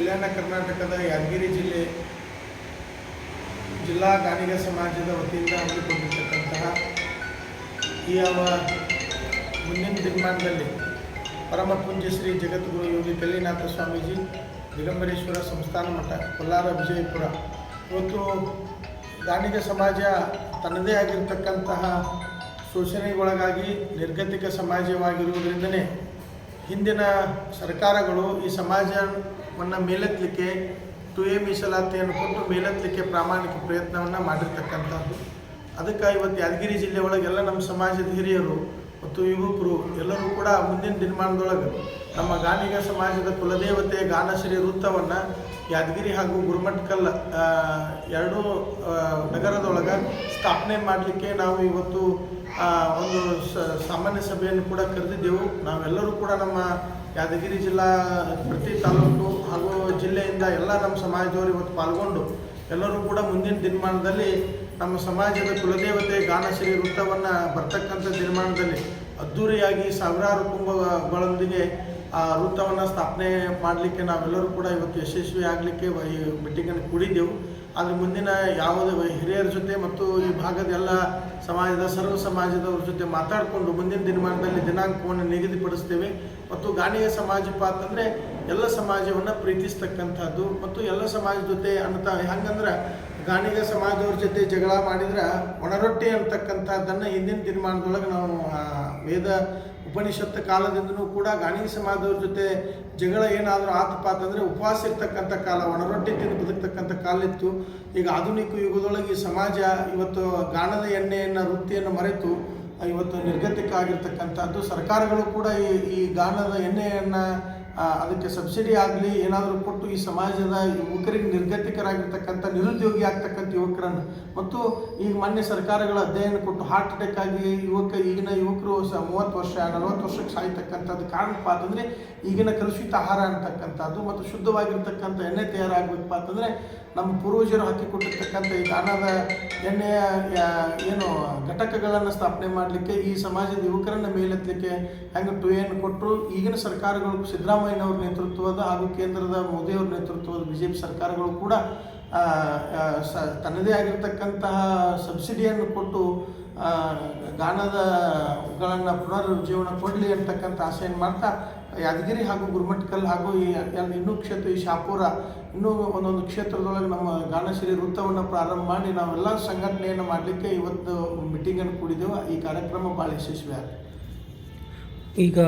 ಕಲ್ಯಾಣ ಕರ್ನಾಟಕದ ಯಾದಗಿರಿ ಜಿಲ್ಲೆ ಜಿಲ್ಲಾ ಗಾಣಿಗ ಸಮಾಜದ ವತಿಯಿಂದ ಹಮ್ಮಿಕೊಂಡಿರ್ತಕ್ಕಂತಹ ಈ ಅವ ಮುಂದಿನ ದಿನಮಾನದಲ್ಲಿ ಪರಮ ಪೂಜ್ಯ ಶ್ರೀ ಜಗದ್ಗುರು ಯೋಗಿ ಕಲ್ಲಿನಾಥ ಸ್ವಾಮೀಜಿ, ದಿಗಂಬರೇಶ್ವರ ಸಂಸ್ಥಾನ ಮಠ ಕೊಲ್ಲಾರ ವಿಜಯಪುರ. ಇವತ್ತು ಗಾಣಿಗ ಸಮಾಜ ತನ್ನದೇ ಆಗಿರ್ತಕ್ಕಂತಹ ಶೋಷಣೆಗೊಳಗಾಗಿ ನಿರ್ಗತಿಕ ಸಮಾಜವಾಗಿರುವುದರಿಂದನೇ ಹಿಂದಿನ ಸರ್ಕಾರಗಳು ಈ ಸಮಾಜವನ್ನು ಮೇಲೆತ್ತಲಿಕ್ಕೆ ಎ ಮೀಸಲಾತಿಯನ್ನು ಕೊಟ್ಟು ಮೇಲೆತ್ತಲಿಕ್ಕೆ ಪ್ರಾಮಾಣಿಕ ಪ್ರಯತ್ನವನ್ನು ಮಾಡಿರ್ತಕ್ಕಂಥದ್ದು. ಅದಕ್ಕೆ ಇವತ್ತು ಯಾದಗಿರಿ ಜಿಲ್ಲೆ ಒಳಗೆಲ್ಲ ನಮ್ಮ ಸಮಾಜದ ಹಿರಿಯರು ಮತ್ತು ಯುವಕರು ಎಲ್ಲರೂ ಕೂಡ ಮುಂದಿನ ದಿನಮಾನದೊಳಗೆ ನಮ್ಮ ಗಾನಿಗ ಸಮಾಜದ ಕುಲದೇವತೆ ಗಾನಶ್ರೀ ವೃತ್ತವನ್ನು ಯಾದಗಿರಿ ಹಾಗೂ ಗುರುಮಠಕಲ್ ಆ, ಎರಡೂ ನಗರದೊಳಗೆ ಸ್ಥಾಪನೆ ಮಾಡಲಿಕ್ಕೆ ನಾವು ಇವತ್ತು ಒಂದು ಸಾಮಾನ್ಯ ಸಭೆಯನ್ನು ಕೂಡ ಕರೆದಿದ್ದೆವು. ನಾವೆಲ್ಲರೂ ಕೂಡ ನಮ್ಮ ಯಾದಗಿರಿ ಜಿಲ್ಲಾ ಪ್ರತಿ ತಾಲೂಕು ಹಾಗೂ ಜಿಲ್ಲೆಯಿಂದ ಎಲ್ಲ ನಮ್ಮ ಸಮಾಜದವರು ಇವತ್ತು ಪಾಲ್ಗೊಂಡು ಎಲ್ಲರೂ ಕೂಡ ಮುಂದಿನ ದಿನಮಾನದಲ್ಲಿ ನಮ್ಮ ಸಮಾಜದ ಕುಲದೇವತೆ ಗಾನಶ್ರೀ ವೃತ್ತವನ್ನು ಬರ್ತಕ್ಕಂಥ ದಿನಮಾನದಲ್ಲಿ ಅದ್ಧೂರಿಯಾಗಿ ಸಾವಿರಾರು ಕುಂಭಗಳೊಂದಿಗೆ ಆ ವೃತ್ತವನ್ನು ಸ್ಥಾಪನೆ ಮಾಡಲಿಕ್ಕೆ ನಾವೆಲ್ಲರೂ ಕೂಡ ಇವತ್ತು ಯಶಸ್ವಿ ಆಗಲಿಕ್ಕೆ ಈ ಮೀಟಿಂಗನ್ನು ಕೂಡಿದ್ದೆವು. ಆದರೆ ಮುಂದಿನ ಯಾವುದೇ ಹಿರಿಯರ ಜೊತೆ ಮತ್ತು ಈ ಭಾಗದ ಎಲ್ಲ ಸಮಾಜದ, ಸರ್ವ ಸಮಾಜದವ್ರ ಜೊತೆ ಮಾತಾಡಿಕೊಂಡು ಮುಂದಿನ ದಿನಮಾನದಲ್ಲಿ ದಿನಾಂಕವನ್ನು ನಿಗದಿಪಡಿಸ್ತೇವೆ. ಮತ್ತು ಗಾಣಿಗ ಸಮಾಜಪ್ಪ ಅಂತಂದರೆ ಎಲ್ಲ ಸಮಾಜವನ್ನು ಪ್ರೀತಿಸ್ತಕ್ಕಂಥದ್ದು ಮತ್ತು ಎಲ್ಲ ಸಮಾಜದ ಜೊತೆ ಅಂತ ಹೆಂಗಂದ್ರೆ ಗಾಣಿಗ ಸಮಾಜದವ್ರ ಜೊತೆ ಜಗಳ ಮಾಡಿದ್ರೆ ಒಣರೊಟ್ಟಿ ಅಂತಕ್ಕಂಥದ್ದನ್ನು ಹಿಂದಿನ ದಿನಮಾನದೊಳಗೆ ನಾವು ವೇದ ಉಪನಿಷತ್ ಕಾಲದಿಂದಲೂ ಕೂಡ ಗಾಣಿ ಸಮಾಜದವ್ರ ಜೊತೆ ಜಗಳ ಏನಾದರೂ ಆತಪ್ಪ ಅಂತಂದರೆ ಉಪವಾಸ ಇರ್ತಕ್ಕಂಥ ಕಾಲ, ಒಣರೊಟ್ಟಿ ತಿಂದು ಬದುಕ್ತಕ್ಕಂಥ ಕಾಲ ಇತ್ತು. ಈಗ ಆಧುನಿಕ ಯುಗದೊಳಗೆ ಈ ಸಮಾಜ ಇವತ್ತು ಗಾಣದ ಎಣ್ಣೆಯನ್ನು, ವೃತ್ತಿಯನ್ನು ಮರೆತು ಇವತ್ತು ನಿರ್ಗತಿಕ ಆಗಿರ್ತಕ್ಕಂಥದ್ದು ಸರ್ಕಾರಗಳು ಕೂಡ ಈ ಈ ಗಾಣದ ಎಣ್ಣೆಯನ್ನು ಅದಕ್ಕೆ ಸಬ್ಸಿಡಿ ಆಗಲಿ, ಏನಾದರೂ ಕೊಟ್ಟು ಈ ಸಮಾಜದ ಯುವಕರಿಗೆ ನಿರ್ಗತಿಕರಾಗಿರ್ತಕ್ಕಂಥ ನಿರುದ್ಯೋಗಿ ಆಗ್ತಕ್ಕಂಥ ಯುವಕರನ್ನು. ಮತ್ತು ಈಗ ಮೊನ್ನೆ ಸರ್ಕಾರಗಳ ಅಧ್ಯಯನ ಕೊಟ್ಟು ಹಾರ್ಟ್ ಅಟ್ಯಾಕ್ ಆಗಿ ಯುವಕ, ಈಗಿನ ಯುವಕರು ಸ ಮೂವತ್ತು ವರ್ಷ, ನಲವತ್ತು ವರ್ಷಕ್ಕೆ ಸಾಯ್ತಕ್ಕಂಥದ್ದು ಕಾರಣಪ್ಪ ಅಂತಂದರೆ ಈಗಿನ ಕಲುಷಿತ ಆಹಾರ ಅಂತಕ್ಕಂಥದ್ದು ಮತ್ತು ಶುದ್ಧವಾಗಿರ್ತಕ್ಕಂಥ ಎಣ್ಣೆ ತಯಾರಾಗಬೇಕಪ್ಪ ಅಂತಂದರೆ ನಮ್ಮ ಪೂರ್ವಜರು ಹಾಕಿಕೊಟ್ಟಿರ್ತಕ್ಕಂಥ ಈ ದಾನದ ಎಣ್ಣೆಯ ಏನು ಘಟಕಗಳನ್ನು ಸ್ಥಾಪನೆ ಮಾಡಲಿಕ್ಕೆ ಈ ಸಮಾಜದ ಯುವಕರನ್ನು ಮೇಲೆತ್ತಲಿಕ್ಕೆ ಹೆಂಗೆ ಟು ಏನು ಕೊಟ್ಟರು ಈಗಿನ ಸರ್ಕಾರಗಳು ಸಿದ್ದರಾಮಯ್ಯನವ್ರ ನೇತೃತ್ವದ ಹಾಗೂ ಕೇಂದ್ರದ ಮೋದಿಯವ್ರ ನೇತೃತ್ವದ ಬಿ ಜೆ ಪಿ ಸರ್ಕಾರಗಳು ಕೂಡ ಸ, ತನ್ನದೇ ಆಗಿರ್ತಕ್ಕಂತಹ ಸಬ್ಸಿಡಿಯನ್ನು ಕೊಟ್ಟು ಗಾಣದಗಳನ್ನು ಪುನರುಜ್ಜೀವನ ಕೊಡಲಿ ಅಂತಕ್ಕಂಥ ಆಸೆಯನ್ನು ಮಾಡ್ತಾ, ಯಾದಗಿರಿ ಹಾಗೂ ಗುರುಮಟ್ಕಲ್ ಹಾಗೂ ಈ ಇನ್ನೂ ಕ್ಷೇತ್ರ, ಈ ಶಾಪುರ ಇನ್ನೂ ಒಂದೊಂದು ಕ್ಷೇತ್ರದೊಳಗೆ ನಮ್ಮ ಗಾನಶ್ರೀ ವೃತ್ತವನ್ನು ಪ್ರಾರಂಭ ಮಾಡಿ ನಾವೆಲ್ಲ ಸಂಘಟನೆಯನ್ನು ಮಾಡಲಿಕ್ಕೆ ಇವತ್ತು ಮೀಟಿಂಗನ್ನು ಕೂಡಿದೆವು ಈ ಕಾರ್ಯಕ್ರಮ ಭಾಳ ಯಶಸ್ವಿ ಈಗ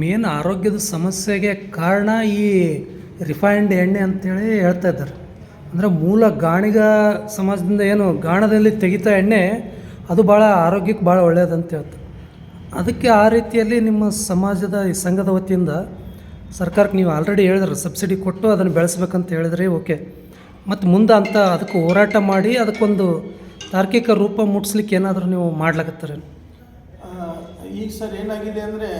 ಮೇನ್ ಆರೋಗ್ಯದ ಸಮಸ್ಯೆಗೆ ಕಾರಣ ಈ ರಿಫೈನ್ಡ್ ಎಣ್ಣೆ ಅಂತೇಳಿ ಹೇಳ್ತಾ ಇದ್ದಾರೆ. ಅಂದರೆ ಮೂಲ ಗಾಣಿಗ ಸಮಾಜದಿಂದ ಏನು ಗಾಣದಲ್ಲಿ ತೆಗಿತ ಎಣ್ಣೆ, ಅದು ಭಾಳ ಆರೋಗ್ಯಕ್ಕೆ ಭಾಳ ಒಳ್ಳೆಯದಂತ ಹೇಳ್ತಾರೆ. ಅದಕ್ಕೆ ಆ ರೀತಿಯಲ್ಲಿ ನಿಮ್ಮ ಸಮಾಜದ ಈ ಸಂಘದ ವತಿಯಿಂದ ಸರ್ಕಾರಕ್ಕೆ ನೀವು ಆಲ್ರೆಡಿ ಹೇಳಿದ್ರೆ ಸಬ್ಸಿಡಿ ಕೊಟ್ಟು ಅದನ್ನು ಬೆಳೆಸ್ಬೇಕಂತ ಹೇಳಿದ್ರಿ ಓಕೆ ಮತ್ತು ಮುಂದೆ ಅಂತ ಅದಕ್ಕೆ ಹೋರಾಟ ಮಾಡಿ ಅದಕ್ಕೊಂದು ತಾರ್ಕಿಕ ರೂಪ ಮುಟ್ಸ್ಲಿಕ್ಕೆ ಏನಾದರೂ ನೀವು ಮಾಡ್ಲಾಕತ್ತಾರೆ ಈಗ ಸರ್ ಏನಾಗಿದೆ ಅಂದರೆ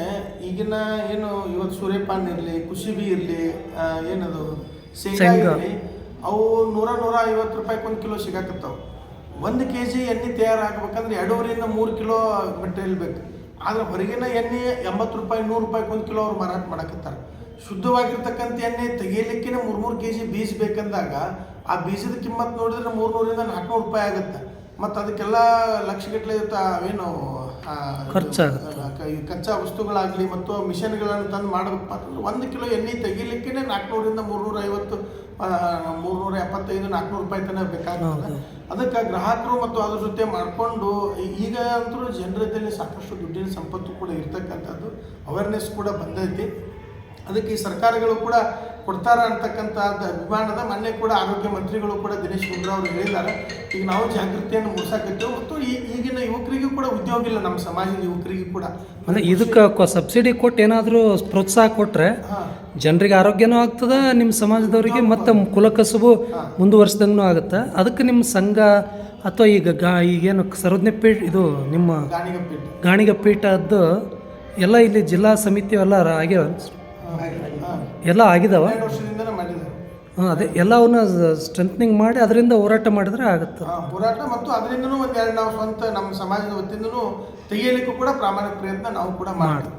ಈಗಿನ ಏನು ಇವತ್ತು ಸೂರ್ಯಪಾನ ಇರಲಿ ಕುಸಿಬಿ ಇರಲಿ ಏನದು ಶೇಂಗಾ. ಇರಲಿ ಅವು ನೂರ ನೂರ ಐವತ್ತು ರೂಪಾಯಿಗೆ ಒಂದು ಕಿಲೋ ಸಿಗಾಕತ್ತಾವ. ಒಂದು ಕೆ ಜಿ ಎಣ್ಣೆ ತಯಾರಾಗಬೇಕಂದ್ರೆ ಎರಡೂವರೆಯಿಂದ ಮೂರು ಕಿಲೋ ಮೆಟೀರಿಯಲ್ ಬೇಕು. ಆದರೆ ಹೊರಗಿನ ಎಣ್ಣೆ ಎಂಬತ್ತು ರೂಪಾಯಿ ನೂರು ರೂಪಾಯಿಗೆ ಒಂದು ಕಿಲೋ ಅವ್ರು ಮಾರಾಟ ಮಾಡಕತ್ತಾರೆ. ಶುದ್ಧವಾಗಿರ್ತಕ್ಕಂಥ ಎಣ್ಣೆ ತೆಗಿಯಲಿಕ್ಕೆ ಮೂರು ಮೂರು ಕೆ ಜಿ ಬೀಜ ಬೇಕಂದಾಗ ಆ ಬೀಜದ ಕಿಮ್ಮತ್ ನೋಡಿದ್ರೆ ಮೂರ್ನೂರಿಂದ ನಾಲ್ಕುನೂರು ರೂಪಾಯಿ ಆಗುತ್ತೆ. ಮತ್ತು ಅದಕ್ಕೆಲ್ಲ ಲಕ್ಷಗಟ್ಟಲೆ ಏನು ಕಚ್ಚಾ ವಸ್ತುಗಳಾಗಲಿ ಮತ್ತು ಮಿಷನ್ಗಳನ್ನು ತಂದು ಮಾಡಬೇಕಪ್ಪ ಅಂತಂದ್ರೆ ಒಂದು ಕಿಲೋ ಎಣ್ಣೆ ತೆಗಿಲಿಕ್ಕೆ ನಾಲ್ಕುನೂರಿಂದ ಮೂರ್ನೂರ ಐವತ್ತು ಮೂರ್ನೂರ ಎಪ್ಪತ್ತೈದು ನಾಲ್ಕುನೂರು ರೂಪಾಯಿ ತನಕ ಬೇಕಾಗ್ತದೆ. ಅದಕ್ಕೆ ಗ್ರಾಹಕರು ಮತ್ತು ಅದ್ರ ಜೊತೆ ಮಾಡಿಕೊಂಡು ಈಗ ಅಂತೂ ಜನರದಲ್ಲಿ ಸಾಕಷ್ಟು ದುಡ್ಡಿನ ಸಂಪತ್ತು ಕೂಡ ಇರ್ತಕ್ಕಂಥದ್ದು. ಅವೇರ್ನೆಸ್ ಕೂಡ ಬಂದೈತಿ. ಅದಕ್ಕೆ ಈ ಸರ್ಕಾರಗಳು ಕೂಡ ಕೊಡ್ತಾರ ಅಂತಕ್ಕಂಥದ್ದು ಅಭಿಮಾನದ ಮೊನ್ನೆ ಕೂಡ ಆರೋಗ್ಯ ಮಂತ್ರಿಗಳು ಕೂಡ ದಿನೇಶ್ ಗುಂಡೂರಾವ್ ಅವರು ಹೇಳಿದ್ದಾರೆ. ಈಗ ನಾವು ಜಾಗೃತಿಯನ್ನು ಮೂಡಿಸಾಕತ್ತೇವೆ ಮತ್ತು ಈ ಈಗಿನ ಯುವಕರಿಗೂ ಕೂಡ ಉದ್ಯೋಗ ಇಲ್ಲ ನಮ್ಮ ಸಮಾಜದ ಯುವಕರಿಗೂ ಕೂಡ. ಅಂದರೆ ಇದಕ್ಕೆ ಸಬ್ಸಿಡಿ ಕೊಟ್ಟು ಏನಾದರೂ ಪ್ರೋತ್ಸಾಹ ಕೊಟ್ಟರೆ ಜನರಿಗೆ ಆರೋಗ್ಯನೂ ಆಗ್ತದೆ ನಿಮ್ಮ ಸಮಾಜದವರಿಗೆ ಮತ್ತು ಕುಲಕಸುಬು ಮುಂದುವರ್ಸ್ದಂಗೂ ಆಗುತ್ತೆ. ಅದಕ್ಕೆ ನಿಮ್ಮ ಸಂಘ ಅಥವಾ ಈಗ ಗಾ ಈಗೇನು ಸರ್ವಜ್ಞ ಪೀಠ ಇದು ನಿಮ್ಮ ಗಾಣಿಗ ಪೀಠದ್ದು ಎಲ್ಲ ಇಲ್ಲಿ ಜಿಲ್ಲಾ ಸಮಿತಿ ಎಲ್ಲ ಆಗ್ಯಾವ. ಹಾಂ ಎಲ್ಲ ಆಗಿದಾವ? ವರ್ಷದಿಂದನೇ ಮಾಡಿದ್ದಾರೆ. ಹಾಂ ಅದೇ ಎಲ್ಲವನ್ನ ಸ್ಟ್ರೆಂತ್ನಿಂಗ್ ಮಾಡಿ ಅದರಿಂದ ಹೋರಾಟ ಮಾಡಿದ್ರೆ ಆಗುತ್ತೆ. ಆ, ಹೋರಾಟ ಮತ್ತು ಅದರಿಂದನೂ ಒಂದೆರಡು ನಾವು ಸ್ವಂತ ನಮ್ಮ ಸಮಾಜದ ವತಿಯಿಂದನೂ ತೆಗೆಯಲಿಕ್ಕೂ ಕೂಡ ಪ್ರಾಮಾಣಿಕ ಪ್ರಯತ್ನ ನಾವು ಕೂಡ ಮಾಡ್ತೀವಿ.